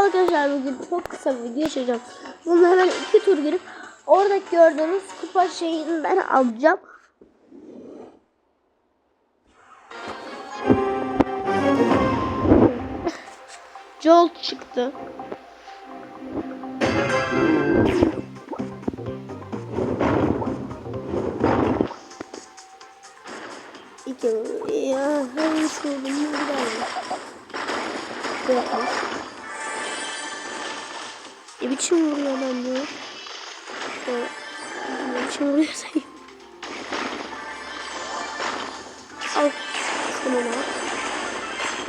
arkadaşlar bugün çok kısa bir video çekeceğim. Bunu hemen iki tur girip oradaki gördüğünüz kupa şeyini ben alacağım. Jolt çıktı. İki ya bunu bir Yapmış. Ne biçim vuruyor lan bu? Ne biçim vuruyor sen? Al. Sen onu al.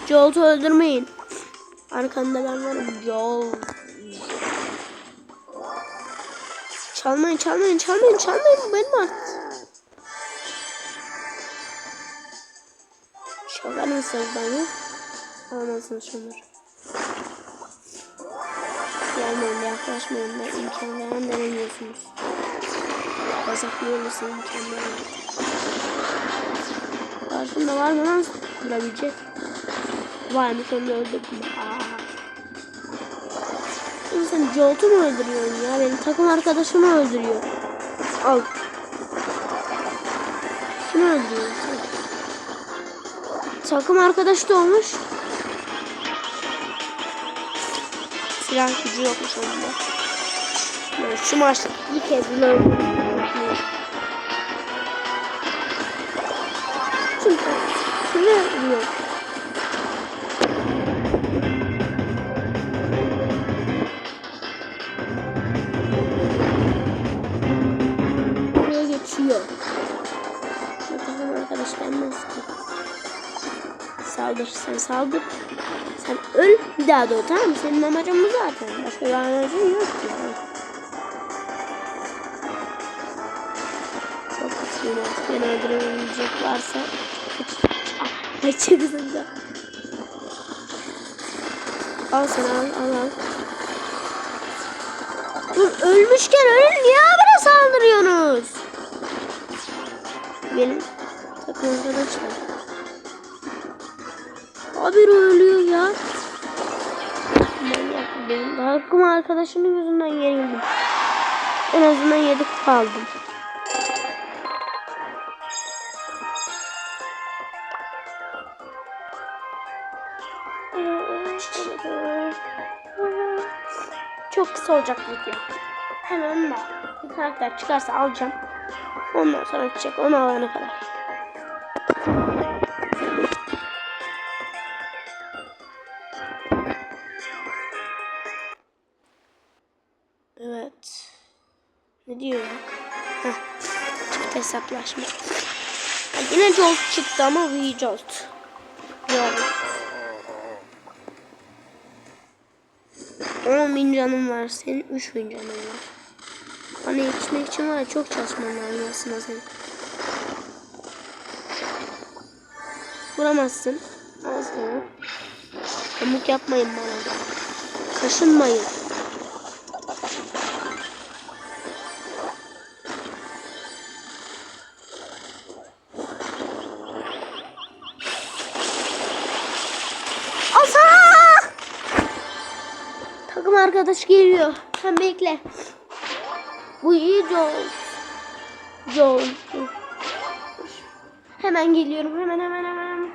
Jolt'u öldürmeyin. Arkanda ben varım. Jolt. Çalmayın, çalmayın, çalmayın, çalmayın. Bu benim artık. Çalar mısınız bana? Alamazsınız şunları. Gelmeyin yaklaşmayın da imkan veren denemiyorsunuz. Yasaklıyor musun? Karşımda var mı lan durabilecek? Varmış onu öldürdüm. Aa. Oğlum sen Jolt'u mu öldürüyorsun ya? Benim takım arkadaşımı öldürüyor. Al. Kimi öldürüyorsun sen? Takım arkadaş da olmuş. Silah gücü yokmuş onda. Yani şu maçta ilk kez bunu öldürdüm. Çünkü kimi öldürüyor? Buraya geçiyor. Bu takım arkadaş gelmez ki. Saldır sen saldır. Sen öl bir daha doğ tamam mı? Senin amacın bu zaten. Başka bir amacın yok ki. Çok kötüyüm artık. Beni öldürebilecek varsa Ah, Ay çıksın Al sen al al al. Dur ölmüşken ölün niye bana saldırıyorsunuz? Benim takım arkadaşlar. Abi ölüyor ya. Manyak benim. Takım arkadaşımın yüzünden yenildim. En azından yedik kaldım. Çok kısa olacak video. Hemen bak. Bir karakter çıkarsa alacağım. Ondan sonra çıkacak. Onu alana kadar. Diyor? Heh. Çift hesaplaşma. Ha, yine Jolt çıktı ama V Jolt. Yani. 10 bin canım var. Senin 3 bin canın var. Bana yetişmek için var ya çok çalışman lazım aslında senin. Vuramazsın. Al sana. Pamuk yapmayın bana. Kaşınmayın. Takım arkadaş geliyor. Sen bekle. Bu iyi Joel. Joel. Hemen geliyorum. Hemen hemen hemen.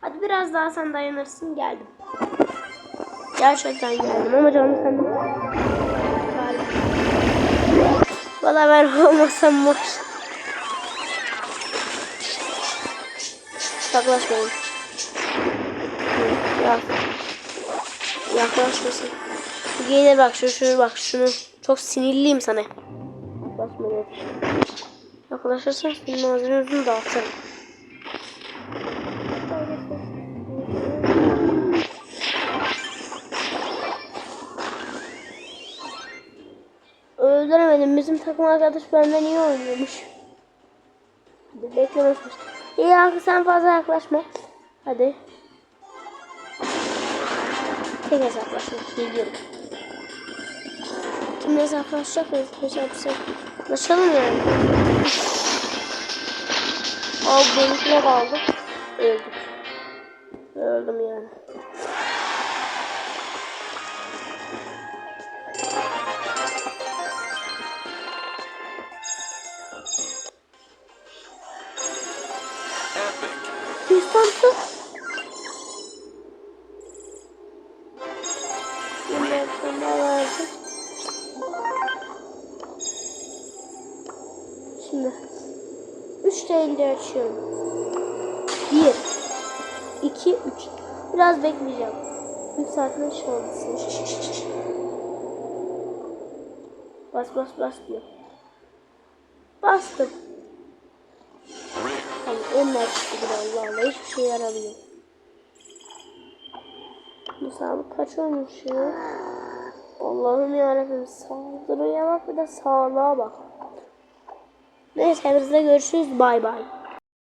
Hadi biraz daha sen dayanırsın. Geldim. Gerçekten geldim ama canım sen. Valla ben olmasam var. Yaklaşmayın. Ya. Yaklaşmasın. Gelir bak şu şu bak şunu. Çok sinirliyim sana. Yaklaşma evet. Yaklaşırsan senin ağzını yüzünü dağıtırım. Öldüremedim. Bizim takım arkadaş benden iyi oynuyormuş. Beklemez. İyi sen fazla yaklaşma. Hadi. Tek hesaplaşma. Geliyorum. Tam hesaplaşacak mıyız? Hesaplaşalım yani. Al benimkine aldık. Öldük. Öldüm yani. Epic. Biz tam sayınca açıyorum. Bir, iki, üç. Biraz bekleyeceğim. Yükseltme şansı. Bas bas bas diyor. Bastım. Tamam onlar çıktı Allah Allah hiçbir şey yaramıyor. Bu sağlık kaç olmuş ya? Allah'ım yarabbim saldırıya bak bir de sağlığa bak. Neyse hepinizle görüşürüz bay bay.